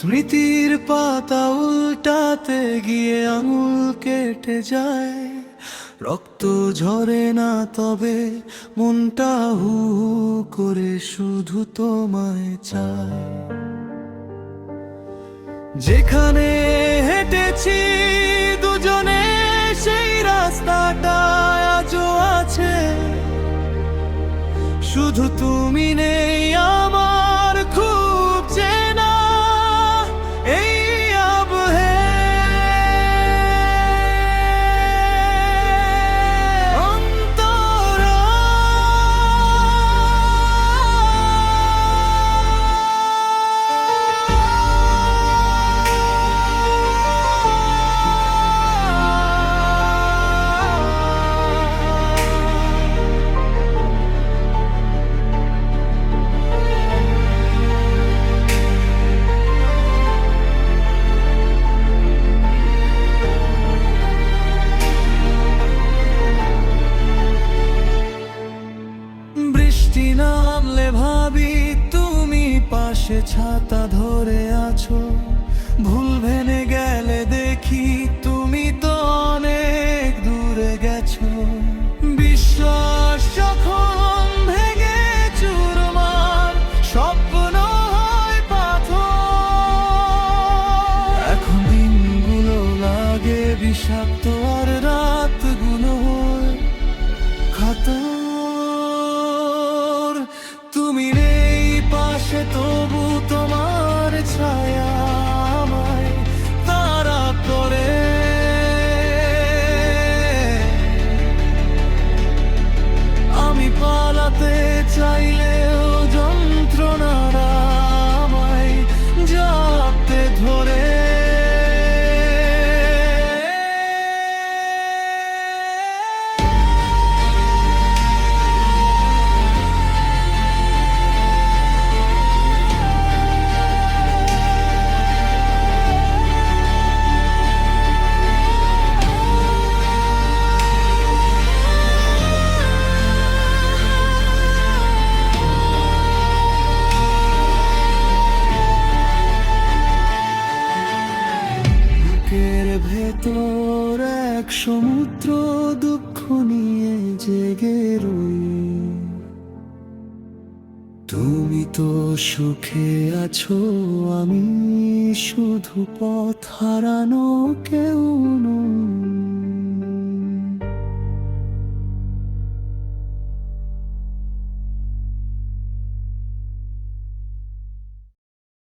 স্মৃতির পাতা উল্টাতে গিয়ে আঙুল কেটে যায়। রক্ত ঝরে না তবে মনটা হু হু করে শুধু তোমায় চায়। যেখানে হেঁটেছি দুজনে, সেই রাস্তাটা আজও আছে। শুধু তুমি নেই আমার পাশে ছাতা ধরে আছো ভুল ভেনে ভেতর এক সমুদ্র দুঃখ নিয়ে জেগে রই। তুমি তো সুখে আছো, আমি শুধু পথ হারানো কেউ নই।